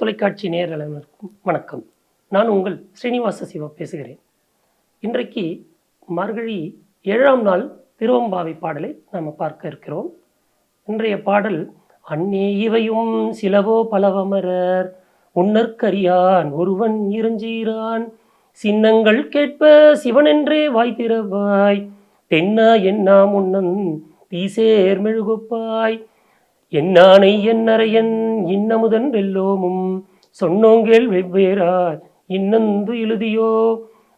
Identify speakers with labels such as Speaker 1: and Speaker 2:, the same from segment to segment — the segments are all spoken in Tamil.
Speaker 1: தொலைக்காட்சி நேரலருக்கும் வணக்கம். நான் உங்கள் ஸ்ரீனிவாச சிவா பேசுகிறேன். இன்றைக்கு மார்கழி ஏழாம் நாள் திருவம்பாவை பாடலை நாம் பார்க்க இருக்கிறோம். இன்றைய பாடல் அன்னே இவையும் சிலவோ பலவமரர் உன்னற்கரியான் ஒருவன் இருஞ்சீரான். சின்னங்கள் கேட்ப சிவனென்றே வாய் திறவாய். தென்னா என்னா முன்னன் தீசேர் மெழுகுப்பாய். என்னானை என்னறையன் இன்னமுதன் வெல்லோமும் சொன்னோங்கேள் வெவ்வேறார். இன்னந்து எழுதியோ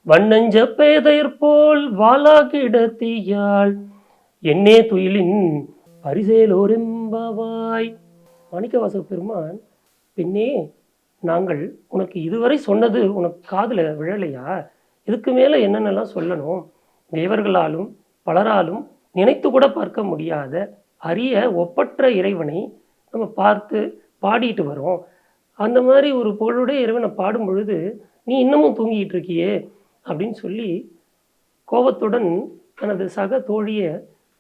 Speaker 1: வண்ணஞ்ச பேதையற்போல் வாலாகிடத்தியாள் என்னே துயிலின் பரிசேலோரெம்பாவாய். மாணிக்கவாசக பெருமான் பின்னே நாங்கள் உனக்கு இதுவரை சொன்னது உனக்கு காதில் விழலையா? இதுக்கு மேலே என்னென்னலாம் சொல்லணும்? தேவர்களாலும் பலராலும் நினைத்து கூட பார்க்க முடியாத அரிய ஒப்பற்ற இறைவனை நம்ம பார்த்து பாடிட்டு வரோம். அந்த மாதிரி ஒரு புகழுடைய இறைவனை பாடும் பொழுது நீ இன்னமும் தூங்கிட்டு இருக்கியே? அப்படின்னு சொல்லி கோபத்துடன் தனது சக தோழியை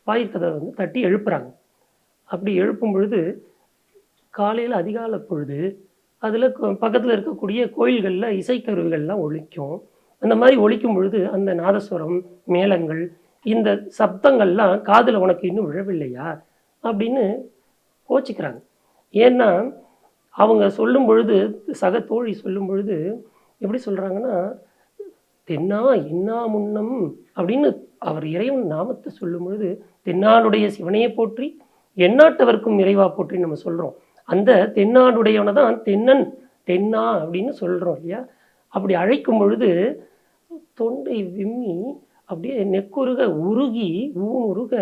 Speaker 1: வாயிற்கதை வந்து தட்டி எழுப்புறாங்க. அப்படி எழுப்பும் பொழுது காலையில் அதிகாலை பொழுது அதில் பக்கத்தில் இருக்கக்கூடிய கோயில்களில் இசைக்கருவிகள்லாம் ஒழிக்கும் அந்த மாதிரி ஒழிக்கும் பொழுது அந்த நாதஸ்வரம் மேளங்கள் இந்த சப்தங்கள்லாம் காதில் உனக்கு இன்னும் விழவில்லையா? அப்படின்னு கோச்சிக்கிறாங்க. ஏன்னா அவங்க சொல்லும் பொழுது சக தோழி சொல்லும் பொழுது எப்படி சொல்கிறாங்கன்னா தென்னா இன்னா முன்னம் அப்படின்னு அவர் இறைவன் நாமத்தை சொல்லும் பொழுது தென்னாடுடைய சிவனையை போற்றி எந்நாட்டவர்க்கும் இறைவா போற்றி நம்ம சொல்கிறோம் அந்த தென்னாடுடையவனை தான் தென்னன் தென்னா அப்படின்னு சொல்கிறோம் இல்லையா? அப்படி அழைக்கும் பொழுது தொண்டை விம்மி அப்படியே நெக்குருக உருகி ஊனுருக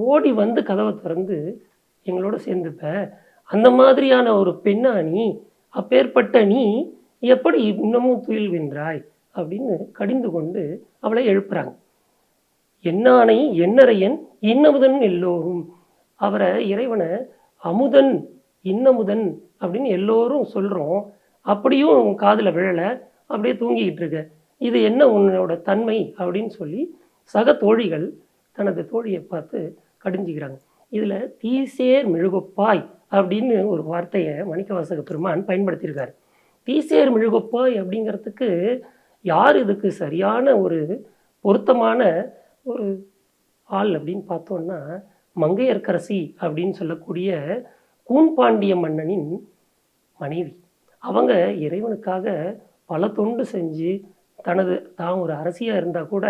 Speaker 1: ஓடி வந்து கதவை திறந்து எங்களோட சேர்ந்துப்ப. அந்த மாதிரியான ஒரு பெண்ணா நீ அப்பேற்பட்ட நீ எப்படி இன்னமும் துயில் வென்றாய்? அப்படின்னு கடிந்து கொண்டு அவளை எழுப்புறாங்க. என்னானை என்னறையன் இன்னமுதன் எல்லோரும். அவரை இறைவனை அமுதன் இன்னமுதன் அப்படின்னு எல்லோரும் சொல்கிறோம் அப்படியும் காதில் விழலை அப்படியே தூங்கிக்கிட்டு இருக்க. இது என்ன உன்னோட தன்மை? அப்படின்னு சொல்லி சக தோழிகள் தனது தோழியை பார்த்து கடிஞ்சிக்கிறாங்க. இதில் தீசேர் மெழுகொப்பாய் அப்படின்னு ஒரு வார்த்தையை மணிக்கவாசக பெருமான் பயன்படுத்தியிருக்காரு. தீசேர் மெழுகொப்பாய் அப்படிங்கிறதுக்கு யார் இதுக்கு சரியான ஒரு பொருத்தமான ஒரு ஆள் அப்படின்னு பார்த்தோன்னா மங்கையர்க்கரசி அப்படின்னு சொல்லக்கூடிய கூன்பாண்டிய மன்னனின் மனைவி. அவங்க இறைவனுக்காக பல தொண்டு செஞ்சு தனது தான் ஒரு அரசியாக இருந்தால் கூட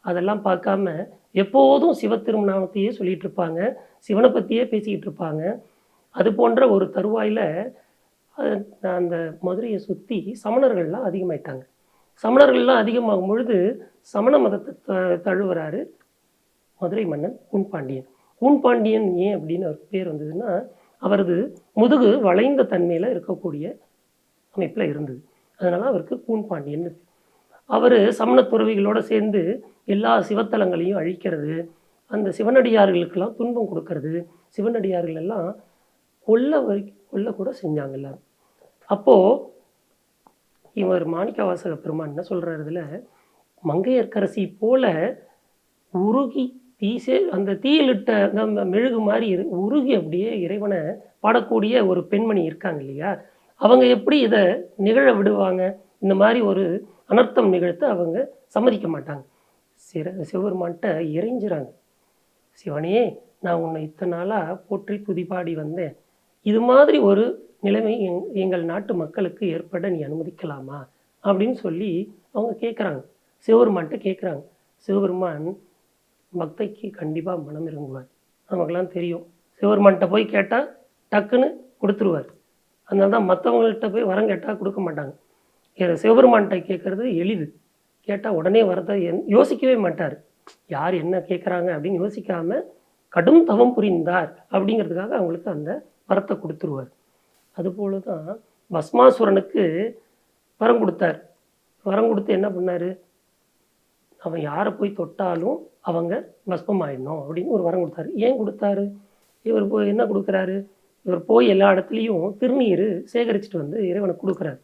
Speaker 1: அதெல்லாம் பார்க்காம எப்போதும் சிவ திருநாமத்தையே சொல்லிட்டு இருப்பாங்க சிவனை பற்றியே பேசிக்கிட்டு இருப்பாங்க அது போன்ற ஒரு தருவாயில் அந்த மதுரையை சுற்றி சமணர்கள்லாம் அதிகமாயிட்டாங்க. சமணர்கள்லாம் அதிகமாகும் பொழுது சமண மதத்தை த தழுவுறாரு மதுரை மன்னன் கூன்பாண்டியன் கூன்பாண்டியன் ஏன் அப்படின்னு அவருக்கு பேர் வந்ததுன்னா அவரது முதுகு வளைந்த தன்மையில் இருக்கக்கூடிய அமைப்பில் இருந்தது. அதனால் அவருக்கு கூன்பாண்டியன் அவர் சமண துறவிகளோடு சேர்ந்து எல்லா சிவத்தலங்களையும் அழிக்கிறது. அந்த சிவனடியார்களுக்கெல்லாம் துன்பம் கொடுக்கறது. சிவனடியார்கள் எல்லாம் கொல்ல வரை கொல்ல கூட செஞ்சாங்க எல்லாரும். அப்போது இவர் மாணிக்கவாசக பெருமான் என்ன சொல்கிறதுல மங்கையர்க்கரசி போல உருகி தீசே அந்த தீயிலிட்ட அந்த மெழுகு மாதிரி இரு உருகி அப்படியே இறைவனை பாடக்கூடிய ஒரு பெண்மணி இருக்காங்க இல்லையா? அவங்க எப்படி இதை நிகழ விடுவாங்க? இந்த மாதிரி ஒரு அனர்த்தம் நிகழ்த்த அவங்க சம்மதிக்க மாட்டாங்க. சிற சிவபெருமான்கிட்ட இறைஞ்சிறாங்க சிவனே நான் உன்னை இத்தனை நாளாக போற்றி துதிபாடி வந்தேன். இது மாதிரி ஒரு நிலைமை எங் எங்கள் நாட்டு மக்களுக்கு ஏற்பட நீ அனுமதிக்கலாமா? அப்படின்னு சொல்லி அவங்க கேட்குறாங்க சிவபெருமான்கிட்ட கேட்குறாங்க சிவபெருமான் பக்தைக்கு கண்டிப்பாக மனம் இறங்குவார். நமக்கெல்லாம் தெரியும். சிவபெருமான்கிட்ட போய் கேட்டால் டக்குன்னு கொடுத்துருவார். அதனால தான் மற்றவங்கள்ட்ட போய் வரம் கேட்டால் கொடுக்க மாட்டாங்க. இதை சிவபெருமான்கிட்ட கேட்குறது எளிது. கேட்டால் உடனே வரதை என் யோசிக்கவே மாட்டார். யார் என்ன கேட்குறாங்க அப்படின்னு யோசிக்காம கடும் தவம் புரிந்தார் அப்படிங்கிறதுக்காக அவங்களுக்கு அந்த வரத்தை கொடுத்துருவார். அதுபோல தான் பஸ்மாசுரனுக்கு வரம் கொடுத்தார். வரம் கொடுத்து என்ன பண்ணார்? அவன் யாரை போய் தொட்டாலும் அவங்க பஸ்மம் ஆயிடணும் அப்படின்னு ஒரு வரம் கொடுத்தாரு. ஏன் கொடுத்தாரு? இவர் போய் என்ன கொடுக்குறாரு? இவர் போய் எல்லா இடத்துலையும் திருநீர் சேகரிச்சுட்டு வந்து இறைவனுக்கு கொடுக்குறாரு.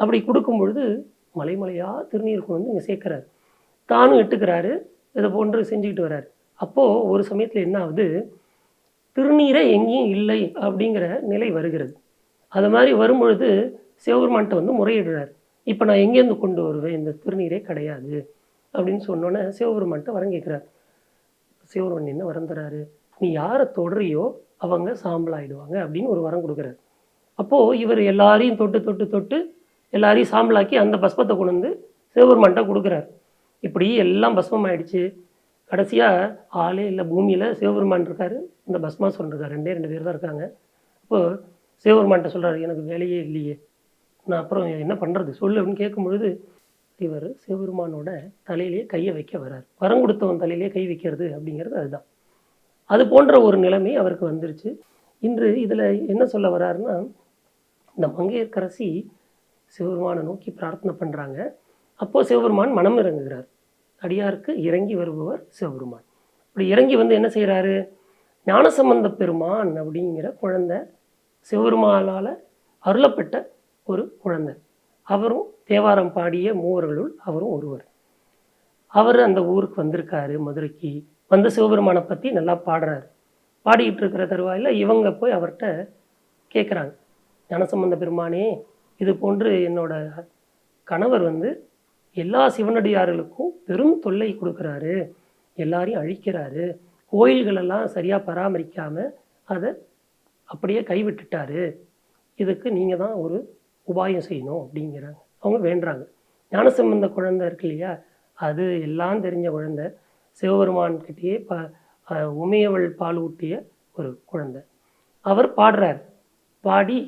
Speaker 1: அப்படி கொடுக்கும் பொழுது மலை மலையாக திருநீர் கொண்டு வந்து இங்கே சேர்க்குறாரு. தானும் இட்டுக்கிறாரு இதை போன்று செஞ்சுக்கிட்டு வர்றாரு. அப்போது ஒரு சமயத்தில் என்ன ஆகுது? திருநீரை எங்கேயும் இல்லை அப்படிங்கிற நிலை வருகிறது. அது மாதிரி வரும்பொழுது சிவபெருமான்கிட்ட வந்து முறையிடுறார். இப்போ நான் எங்கேருந்து கொண்டு வருவேன்? இந்த திருநீரே கிடையாது அப்படின்னு சொன்னோன்னே சிவபெருமான்கிட்ட வரம் கேட்குறார். சிவபெருமன் என்ன வரம் தராரு? நீ யாரை தொடறியோ அவங்க சாம்பலாயிடுவாங்க அப்படின்னு ஒரு வரம் கொடுக்குறாரு. அப்போது இவர் எல்லாரையும் தொட்டு தொட்டு தொட்டு எல்லாரையும் சாம்பலாக்கி அந்த பஸ்மத்தை கொண்டு வந்து சிவபெருமான்கிட்ட கொடுக்குறாரு. இப்படி எல்லாம் பஸ்மம் ஆயிடுச்சு கடைசியாக ஆளே இல்லை பூமியில் சிவபெருமான் இருக்காரு. இந்த பஸ்மா இருக்கார் ரெண்டே ரெண்டு பேர் தான் இருக்காங்க. இப்போது சிவபெருமான்கிட்ட சொல்கிறார் எனக்கு வேலையே இல்லையே. நான் அப்புறம் என்ன பண்ணுறது சொல்லு அப்படின்னு கேட்கும்பொழுது இவர் சிவபெருமானோட தலையிலேயே கையை வைக்க வர்றார். வரம் கொடுத்தவன் தலையிலேயே கை வைக்கிறது அப்படிங்கிறது அதுதான். அது போன்ற ஒரு நிலைமை அவருக்கு வந்துருச்சு. இன்று இதில் என்ன சொல்ல வர்றாருன்னா இந்த மங்கையர்க்கரசி சிவபெருமானை நோக்கி பிரார்த்தனை பண்ணுறாங்க அப்போது சிவபெருமான் மனம் இறங்குகிறார். அடியாருக்கு இறங்கி வருபவர் சிவபெருமான். இப்படி இறங்கி வந்து என்ன செய்கிறாரு ஞானசம்பந்த பெருமான் அப்படிங்கிற குழந்தை சிவபெருமானால் அருளப்பட்ட ஒரு குழந்தை. அவரும் தேவாரம் பாடிய மூவர்களுள் அவரும் ஒருவர். அவர் அந்த ஊருக்கு வந்திருக்காரு மதுரைக்கு. வந்து சிவபெருமானை பற்றி நல்லா பாடுறாரு. பாடிக்கிட்டு இருக்கிற தருவாயில் இவங்க போய் அவர்கிட்ட கேட்குறாங்க ஞானசம்பந்த பெருமானே இது போன்று என்னோட கணவர் வந்து எல்லா சிவனடியார்களுக்கும் பெரும் தொல்லை கொடுக்குறாரு. எல்லாரையும் அழிக்கிறாரு. கோயில்களெல்லாம் சரியாக பராமரிக்காமல் அதை அப்படியே கைவிட்டுட்டாரு. இதுக்கு நீங்கள் தான் ஒரு உபாயம் செய்யணும் அப்படிங்கிறாங்க. அவங்க வேண்டுறாங்க. ஞானசம்பந்த குழந்தை இருக்கு இல்லையா? அது எல்லாம் தெரிஞ்ச குழந்தை. சிவபெருமான்கிட்டயே ப உமையவள் பால் ஊட்டிய ஒரு குழந்தை. அவர் பாடுறார். பாடி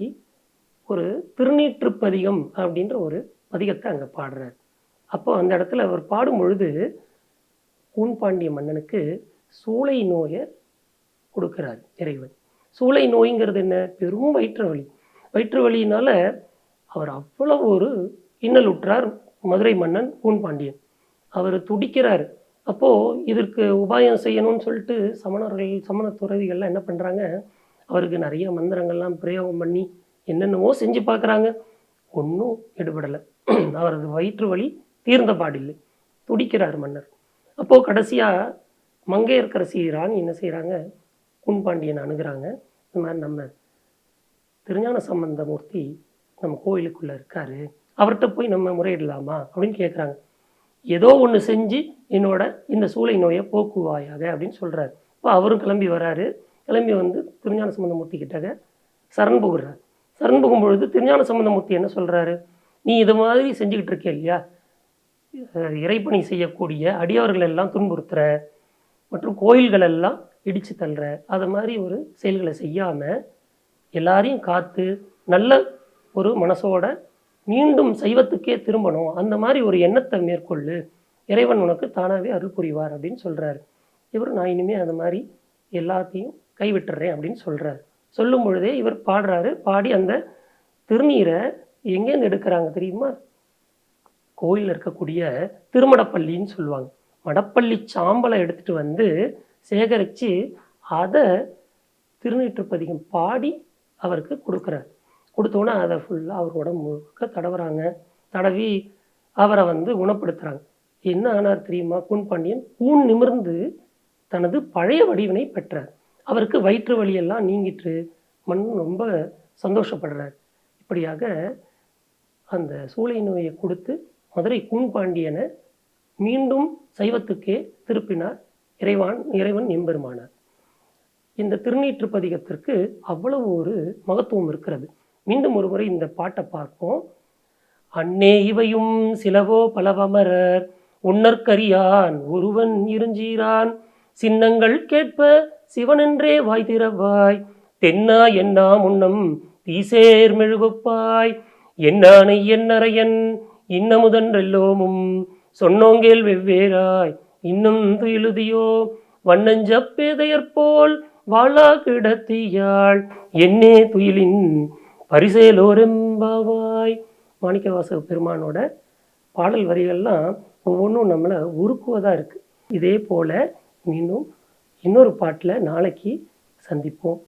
Speaker 1: ஒரு திருநீற்றுப்பதிகம் அப்படின்ற ஒரு பதிகத்தை அங்கே பாடுறார். அப்போ அந்த இடத்துல அவர் பாடும் பொழுது ஊன்பாண்டிய மன்னனுக்கு சூளை நோயை கொடுக்கிறார் இறைவன். சூளை நோய்ங்கிறது என்ன? பெரும் வயிற்று வலி வயிற்று வலியினால் அவர் அவ்வளவு ஒரு இன்னல் உற்றார் மதுரை மன்னன் ஊன்பாண்டியன் அவர் துடிக்கிறார். அப்போது இதற்கு உபாயம் செய்யணும்னு சொல்லிட்டு சமணர்கள் சமண துறவிகள்லாம் என்ன பண்ணுறாங்க அவருக்கு நிறைய மந்திரங்கள்லாம் பிரயோகம் பண்ணி என்னென்னவோ செஞ்சு பார்க்குறாங்க. ஒன்றும் எடுபடலை. அவரது வயிற்று வலி தீர்ந்த பாடில்லை. துடிக்கிறார் மன்னர். அப்போது கடைசியாக மங்கையர்க்கரசி ராணி என்ன செய்கிறாங்க குண்பாண்டியன் அணுகுறாங்க. இந்த மாதிரி நம்ம திருஞான சம்பந்தமூர்த்தி நம்ம கோயிலுக்குள்ளே இருக்காரு. அவர்கிட்ட போய் நம்ம முறையிடலாமா அப்படின்னு கேட்குறாங்க ஏதோ ஒன்று செஞ்சு என்னோட இந்த சூளை நோயை போக்குவாயாக அப்படின்னு சொல்கிறார் இப்போ அவரும் கிளம்பி வராரு. கிளம்பி வந்து திருஞான சம்பந்தமூர்த்தி கிட்டக்க சரண் புகுறார். சரண்புகும் பொழுது திருஞான சம்பந்தமூர்த்தி என்ன சொல்கிறாரு நீ இது மாதிரி செஞ்சுக்கிட்டு இருக்க இல்லையா? இறைப்பணி செய்யக்கூடிய அடியவர்கள் எல்லாம் துன்புறுத்துற மற்றும் கோயில்கள் எல்லாம் இடித்து தள்ளுற. அது மாதிரி ஒரு செயல்களை செய்யாமல் எல்லாரையும் காத்து நல்ல ஒரு மனசோட மீண்டும் சைவத்துக்கே திரும்பணும். அந்த மாதிரி ஒரு எண்ணத்தை மேற்கொள்ளு. இறைவன் உனக்கு தானாகவே அருள் புரிவார் அப்படின்னு சொல்கிறாரு இவர் நான் இனிமேல் அது மாதிரி எல்லாத்தையும் கைவிட்டுறேன் அப்படின்னு சொல்கிறார் சொல்லும் பொழுதே இவர் பாடுறாரு பாடி அந்த திருநீரை எங்கேருந்து எடுக்கிறாங்க தெரியுமா? கோயிலில் இருக்கக்கூடிய திருமடப்பள்ளின்னு சொல்லுவாங்க. மடப்பள்ளி சாம்பலை எடுத்துட்டு வந்து சேகரித்து அதை திருநீற்றுப்பதிகம் பாடி அவருக்கு கொடுக்குறார். கொடுத்தோன்னே அதை ஃபுல்லாக அவர் உடம்பு முழுக்க தடவுறாங்க. தடவி அவரை வந்து குணப்படுத்துகிறாங்க என்ன ஆனார் தெரியுமா? கூன் பாண்டியன் கூன் நிமிர்ந்து தனது பழைய வடிவினை பெற்றார். அவருக்கு வயிற்று வலியெல்லாம் நீங்கிட்டு மண் ரொம்ப சந்தோஷப்படுறார். இப்படியாக அந்த சூளை நோயை கொடுத்து மதுரை கூண்பாண்டியனை மீண்டும் சைவத்துக்கே திருப்பினார் இறைவான் இறைவன் எம்பெருமானார். இந்த திருநீற்று பதிகத்திற்கு அவ்வளவு ஒரு மகத்துவம் இருக்கிறது. மீண்டும் ஒரு முறை இந்த பாட்டை பார்ப்போம். அன்னே இவையும் சிலவோ பலவமரர் உன்னற்கரியான் ஒருவன் இருஞ்சீரான் சின்னங்கள் கேட்ப சிவனென்றே வாய் திறவாய். தென்னா என்னா முன்னம் தீசேர் மெழுகுப்பாய். என்னானை என்னறையன் இன்னமுதன்றெல்லோமும் சொன்னோங்கேல் வெவ்வேறாய். இன்னும் துயிலுதியோ வண்ணஞ்சப்பேதையற்போல் வாழா கிடத்தியாள். என்னே துயிலின் பரிசேலோரெம்பாவாய் மாணிக்கவாசக பெருமானோட பாடல் வரிகள்லாம் ஒவ்வொன்றும் நம்மளை உருக்குவதாக இருக்குது இதே போல் இன்னும் இன்னொரு பாட்டில் நாளைக்கு சந்திப்போம்.